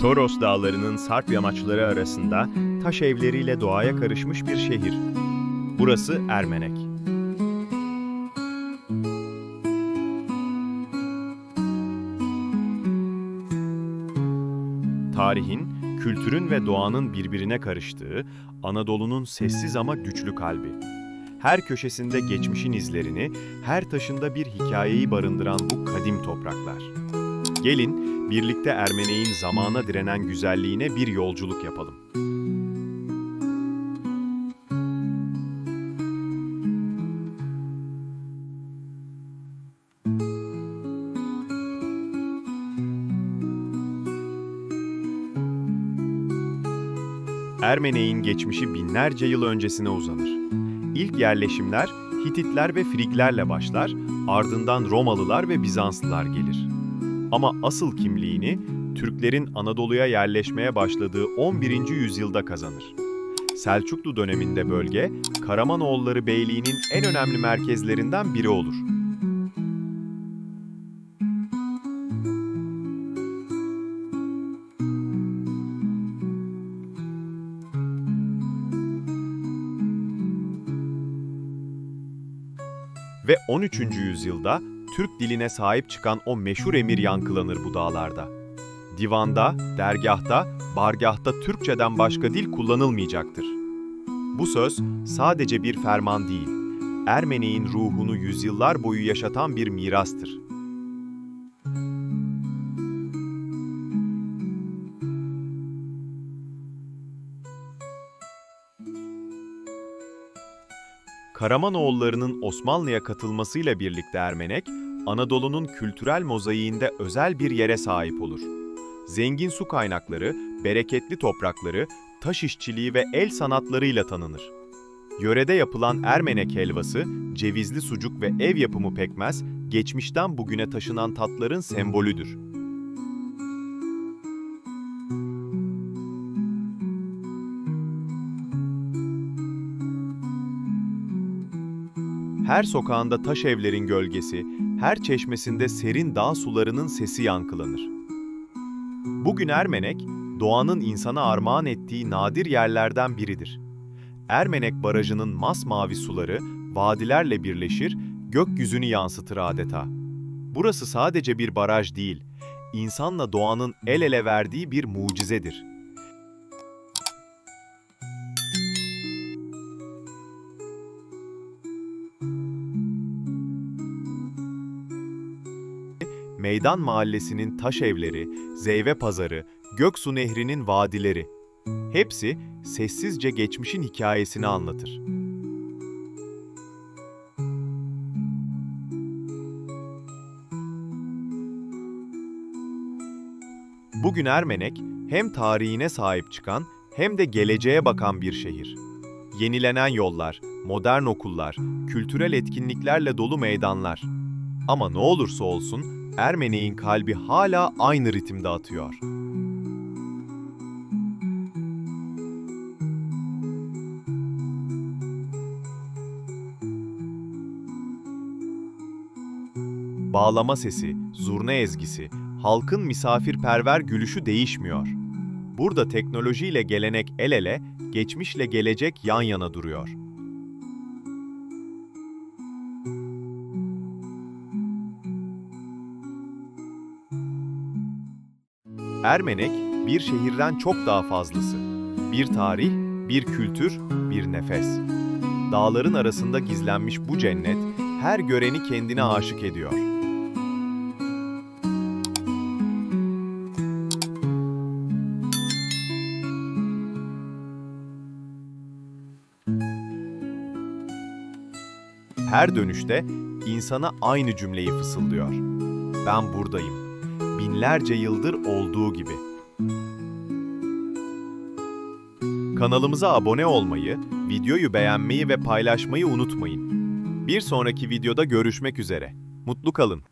Toros dağlarının sarp yamaçları arasında taş evleriyle doğaya karışmış bir şehir. Burası Ermenek. Tarihin, kültürün ve doğanın birbirine karıştığı Anadolu'nun sessiz ama güçlü kalbi. Her köşesinde geçmişin izlerini, her taşında bir hikayeyi barındıran bu kadim topraklar. Gelin birlikte Ermenek'in zamana direnen güzelliğine bir yolculuk yapalım. Ermenek'in geçmişi binlerce yıl öncesine uzanır. İlk yerleşimler Hititler ve Friglerle başlar, ardından Romalılar ve Bizanslılar gelir. Ama asıl kimliğini Türklerin Anadolu'ya yerleşmeye başladığı 11. yüzyılda kazanır. Selçuklu döneminde bölge, Karamanoğulları Beyliği'nin en önemli merkezlerinden biri olur. Ve 13. yüzyılda Türk diline sahip çıkan o meşhur emir yankılanır bu dağlarda. Divanda, dergahta, bargahta Türkçeden başka dil kullanılmayacaktır. Bu söz sadece bir ferman değil, Ermenek'in ruhunu yüzyıllar boyu yaşatan bir mirastır. Karamanoğullarının Osmanlı'ya katılmasıyla birlikte Ermenek, Anadolu'nun kültürel mozaiğinde özel bir yere sahip olur. Zengin su kaynakları, bereketli toprakları, taş işçiliği ve el sanatlarıyla tanınır. Yörede yapılan Ermenek helvası, cevizli sucuk ve ev yapımı pekmez, geçmişten bugüne taşınan tatların sembolüdür. Her sokağında taş evlerin gölgesi, her çeşmesinde serin dağ sularının sesi yankılanır. Bugün Ermenek, doğanın insana armağan ettiği nadir yerlerden biridir. Ermenek Barajı'nın masmavi suları vadilerle birleşir, gökyüzünü yansıtır adeta. Burası sadece bir baraj değil, insanla doğanın el ele verdiği bir mucizedir. Meydan Mahallesi'nin taş evleri, Zeyve Pazarı, Göksu Nehri'nin vadileri. Hepsi sessizce geçmişin hikayesini anlatır. Bugün Ermenek hem tarihine sahip çıkan hem de geleceğe bakan bir şehir. Yenilenen yollar, modern okullar, kültürel etkinliklerle dolu meydanlar. Ama ne olursa olsun Ermenek'in kalbi hala aynı ritimde atıyor. Bağlama sesi, zurna ezgisi, halkın misafirperver gülüşü değişmiyor. Burada teknolojiyle gelenek el ele, geçmişle gelecek yan yana duruyor. Ermenek, bir şehirden çok daha fazlası. Bir tarih, bir kültür, bir nefes. Dağların arasında gizlenmiş bu cennet, her göreni kendine aşık ediyor. Her dönüşte insana aynı cümleyi fısıldıyor. Ben buradayım. Binlerce yıldır olduğu gibi. Kanalımıza abone olmayı, videoyu beğenmeyi ve paylaşmayı unutmayın. Bir sonraki videoda görüşmek üzere. Mutlu kalın.